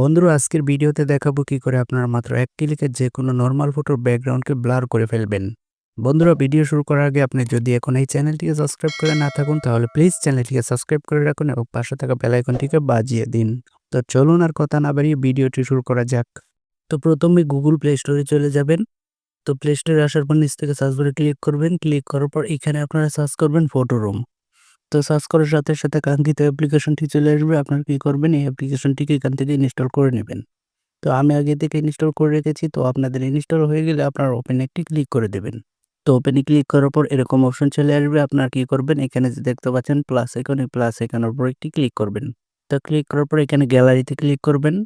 বন্ধুরা, আজকের ভিডিওতে দেখাবো কি করে আপনারা মাত্র এক ক্লিকে যে কোনো নর্মাল ফটোর ব্যাকগ্রাউন্ডকে ব্লার করে ফেলবেন। বন্ধুরা, ভিডিও শুরু করার আগে আপনি যদি এখন এই চ্যানেলটিকে সাবস্ক্রাইব করে না থাকুন, তাহলে প্লিজ চ্যানেলটিকে সাবস্ক্রাইব করে রাখুন এবং পাশে থাকা বেল আইকনটিকে বাজিয়ে দিন। তো চলুন আর কথা না বাড়িয়ে ভিডিওটি শুরু করা যাক। তো প্রথমে গুগল প্লে স্টোরে চলে যাবেন। তো প্লে স্টোরে আসার পর নিচ থেকে সার্চ বারে ক্লিক করবেন। ক্লিক করার পর এখানে আপনারা সার্চ করবেন ফটো রুম তো সার্চ করার সাথে সাথে কাঙ্ক্ষিত অ্যাপ্লিকেশনটি চলে আসবে। আপনার কী করবেন? এই অ্যাপ্লিকেশনটিকে এখান থেকে ইনস্টল করে নেবেন। তো আমি আগে থেকে ইনস্টল করে রেখেছি। তো আপনাদের ইনস্টল হয়ে গেলে আপনার ওপেন একটি ক্লিক করে দেবেন। তো ওপেনে ক্লিক করার পর এরকম অপশন চলে আসবে। আপনার কি করবেন? এখানে যে দেখতে পাচ্ছেন প্লাস এখানে প্লাস এখানের উপর একটি ক্লিক করবেন। তো ক্লিক করার পর এখানে গ্যালারিতে ক্লিক করবেন।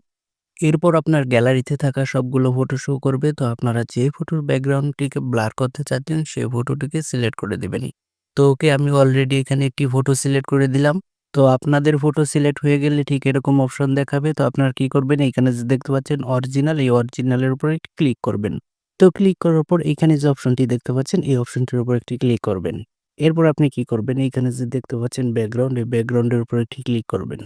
এরপর আপনার গ্যালারিতে থাকা সবগুলো ফটো শো করবে। তো আপনারা যে ফটোর ব্যাকগ্রাউন্ডটিকে ব্লার করতে চাচ্ছেন, সেই ফটোটিকে সিলেক্ট করে দেবেন। তো ওকে আমি অলরেডি এখানে একটি ফটো সিলেক্ট করে দিলাম। তো আপনাদের ফটো সিলেক্ট হয়ে গেলে ঠিক এরকম অপশন দেখাবে। তো আপনারা কি করবেন? এখানে যে দেখতে পাচ্ছেন অরিজিনাল এই অরিজিনালের উপর ক্লিক করবেন। তো ক্লিক করার পর এখানে যে অপশনটি দেখতে পাচ্ছেন, এই অপশনটির উপর একটি ক্লিক করবেন। এরপর আপনি কি করবেন? এইখানে যে দেখতে পাচ্ছেন ব্যাকগ্রাউন্ড এই ব্যাকগ্রাউন্ডের উপর একটি ক্লিক করবেন।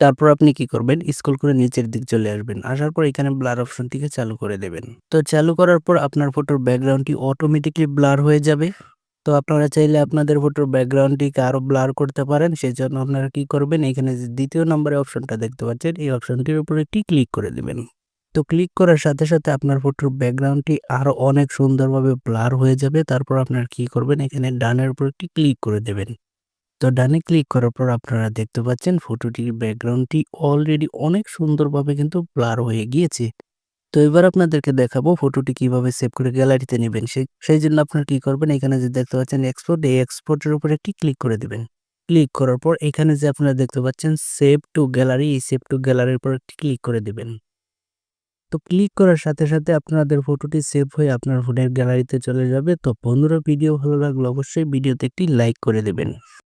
তারপর আপনি কি করবেন? স্ক্রল করে নিচের দিক চলে আসবেন। আসার পর এখানে ব্লার অপশনটিকে চালু করে দেবেন। তো চালু করার পর আপনার ফটোর ব্যাকগ্রাউন্ডটি অটোমেটিকলি ব্লার হয়ে যাবে। তো আপনারা চাইলে আপনাদের ফটোর ব্যাকগ্রাউন্ডটিকে আরও ব্লার করতে পারেন সেই জন্য আপনারা কি করবেন, এখানে যে দ্বিতীয় নম্বরে অপশনটা দেখতে পাচ্ছেন, এই অপশনটির উপর একটি ক্লিক করে দেবেন। তো ক্লিক করার সাথে সাথে আপনার ফটোর ব্যাকগ্রাউন্ডটি আরও অনেক সুন্দরভাবে ব্লার হয়ে যাবে, তারপর আপনারা কি করবেন, এখানে ডানের উপর একটি ক্লিক করে দেবেন। তো ডানে ক্লিক করার পর আপনারা দেখতে পাচ্ছেন, ফটোটির ব্যাকগ্রাউন্ডটি অলরেডি অনেক সুন্দরভাবে কিন্তু ব্লার হয়ে গিয়েছে। তো এবার আপনাদেরকে দেখাবো ফটোটি কীভাবে সেভ করে গ্যালারিতে নেবেন। সেই জন্য আপনারা কি করবেন, এখানে যে দেখতে পাচ্ছেন এক্সপোর্ট এই এক্সপোর্টের উপর একটি ক্লিক করে দিবেন। ক্লিক করার পর এখানে যে আপনারা দেখতে পাচ্ছেন সেভ টু গ্যালারি এই সেভ টু গ্যালারির উপর একটি ক্লিক করে দিবেন। তো ক্লিক করার সাথে সাথে আপনাদের ফটোটি সেভ হয়ে আপনার ফোনের গ্যালারিতে চলে যাবে। তো বন্ধুরা ভিডিও ভালো লাগল অবশ্যই ভিডিওতে একটি লাইক করে দেবেন।